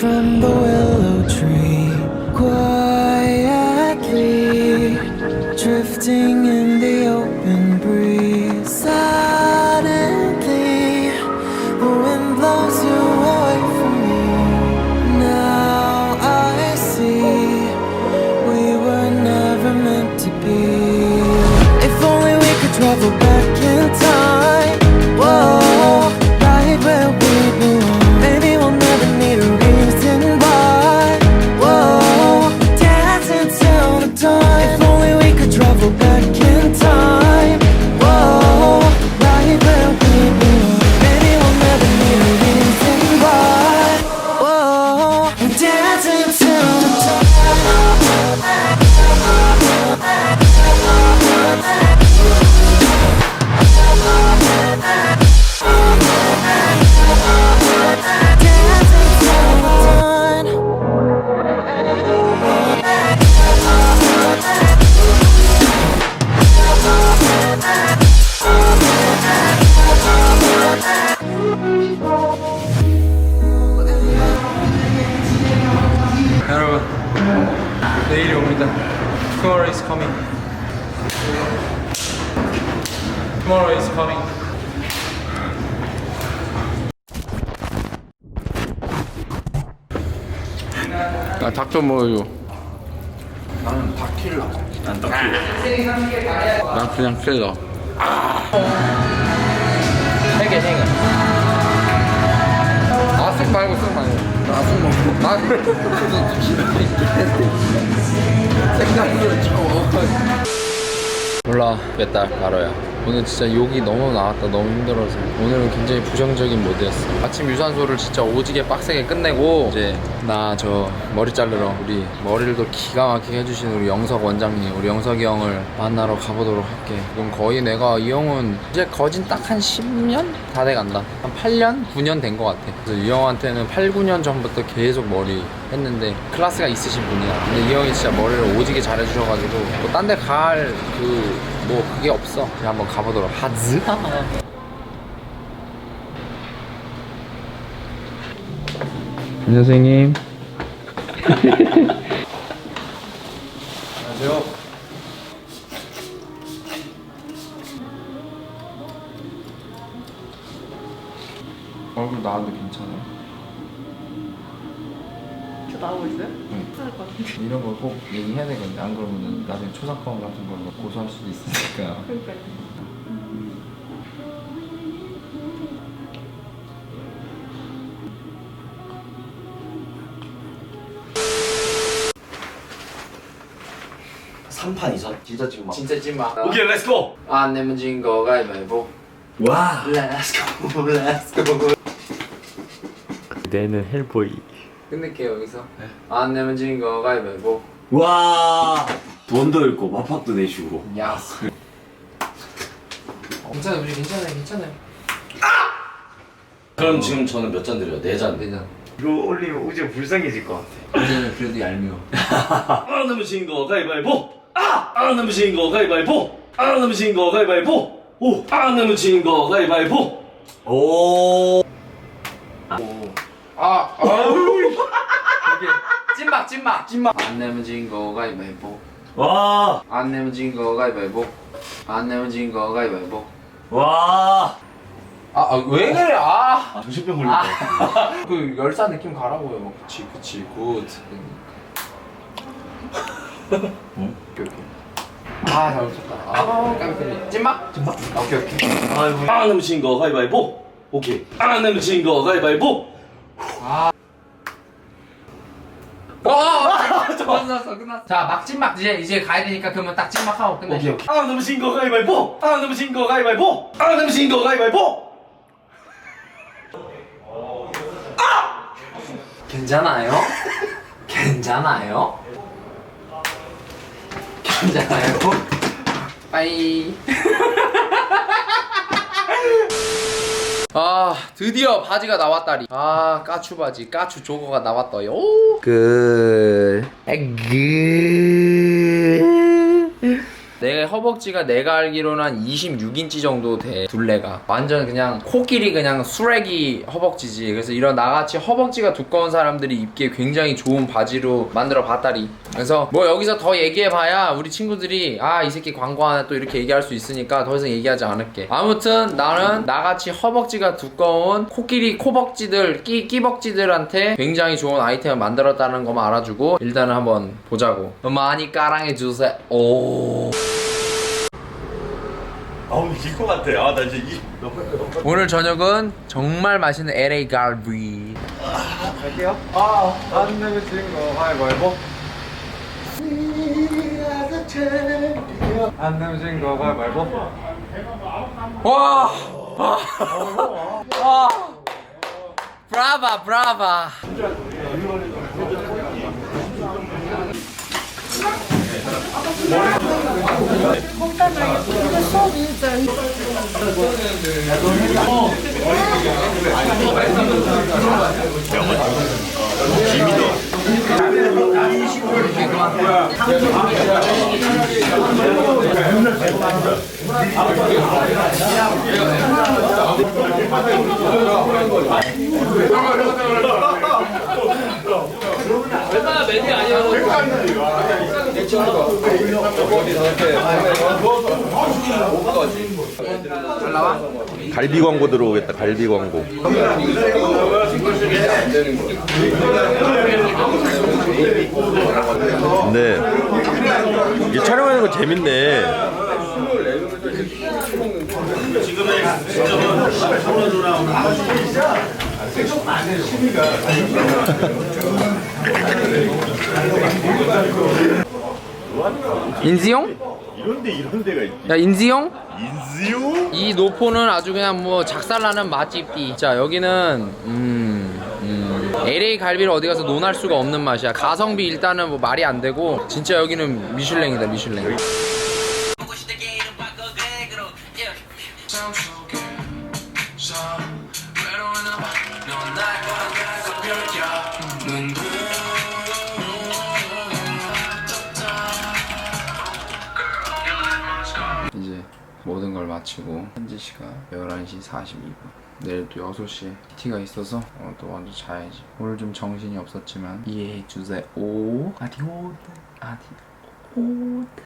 tremble Tomorrow is coming. 아, 닭좀 먹어요. 나는 다킬라. 난 다킬라. 난 그냥 킬러. 세개 세 개. 아쓱 말고 쓱 말고. 나도 먹고. 나 생각보다 쳐. 몰라 몇 달 바로야. 오늘 진짜 욕이 너무 나왔다. 너무 힘들어서. 오늘은 굉장히 부정적인 모드였어. 아침 유산소를 진짜 오지게 빡세게 끝내고 이제 나 저 머리 자르러 우리 머리를 또 기가 막히게 해주신 우리 영석 원장님 우리 영석이 형을 만나러 가보도록 할게. 그럼 거의 내가 이 형은 이제 거진 딱 한 10년? 다 돼간다. 한 8년? 9년 된 것 같아. 그래서 이 형한테는 8, 9년 전부터 계속 머리 했는데 클래스가 있으신 분이야. 근데 이 형이 진짜 머리를 오지게 잘해주셔가지고 뭐 딴 데 갈 그 뭐 그게 없어. 그냥 한번 가보도록. 하즈 안녕하세요 형님 안녕하세요 얼굴 나와도 괜찮아요? 저 나오고 있어요? 응. 괜찮을 것 같은데. 이런 걸 꼭 얘기해야 되겠는데 안 그러면 나중에 초상권 같은 걸로 고소할 수도 있으니까 그러니까요. 삼판 이상 진짜 지금 막. 진짜 찐마 오케이, 렛츠고. 안 내면 진 거 가위바위보 와. 렛츠고 렛츠고 내는 헬보이 끝낼게요 여기서 안 내면 진 거 가위바위보 와. 돈도 잃고 마팍도 내주고. 야스 괜찮아요 우리 괜찮아요 괜찮아요 그럼 지금 저는 몇 잔 드려요? 네 잔. 내자 이거 올리면 우지 불쌍해질 것 같아 그래도 얄미워 아, 남으신 거 가위바위보. 아, 아, 남으신 거 가위바위보. 아, 남으신 거 가위바위보. 오, 아, 남으신 거 가위바위보. 오. 아 이게 찐막 찐막 찐막 안 내면 진거 가위바위보 와. 안 내면 진거 가위바위보 안 내면 진거 가위바위보 와. 아왜 그래 아 아, 정신병 걸릴 것 같아. 그 열사 느낌 가라고요. 그치 그치 굿. 응? 오케이 오케이. 아 잘못했다. 아 깜짝이야. 찐막? 찐막? 오케이 오케이. 아이고. 아, 남으신 거 가위바위보. 오케이. 아, 남으신 거 가위바위보. 와! 끝났어 끝났어. 자 막 찐막 이제 이제 가야 되니까 그러면 딱 찐막 하고 끝내. 오케이, 오케이. 아, 남으신 거 가위바위보. 아, 남으신 거 가위바위보. 아, 남으신 거 가위바위보. 괜찮아요? 괜찮아요? 괜찮아요? 빠이. 아 드디어 바지가 나왔다리. 아 까추 바지 까추 조거가 나왔어요. 그... 그... 내 허벅지가 내가 알기로는 한 26인치 정도 돼 둘레가. 완전 그냥 코끼리 그냥 수레기 허벅지지. 그래서 이런 나같이 허벅지가 두꺼운 사람들이 입기에 굉장히 좋은 바지로 만들어 봤다리. 그래서 뭐 여기서 더 얘기해봐야 우리 친구들이 아 이 새끼 광고 하나 또 이렇게 얘기할 수 있으니까 더 이상 얘기하지 않을게. 아무튼 나는 나같이 허벅지가 두꺼운 코끼리 코벅지들 끼, 끼벅지들한테 굉장히 좋은 아이템을 만들었다는 것만 알아주고 일단은 한번 보자고. 많이 까랑해 주세요. 오 아우 질것 같아. 아나 이제 이 너무 오늘 저녁은 정말 맛있는 LA 갈비 갈게요. 아, 안 내면 진거 가위바위보. 안 내면 진거 가위바위보. 와! 와! 와! 브라바 브라바 지미도 갈비 광고 들어오겠다 갈비 광고 근데 이게 촬영하는 거 재밌네 인지용? 이런데 이런 데가 있지 야 인지용? 인지요? 이 노포는 아주 그냥 뭐 작살나는 맛집이 자 여기는 음, 음 LA 갈비를 어디 가서 논할 수가 없는 맛이야 가성비 일단은 뭐 말이 안 되고 진짜 여기는 미슐랭이다 미슐랭 이제 모든 걸 마치고 현지 시간 11시 42분. 내일 또 6시에 PT가 있어서 어, 또 먼저 자야지. 오늘 좀 정신이 없었지만 이해해 주세요. 아디오스 아디오스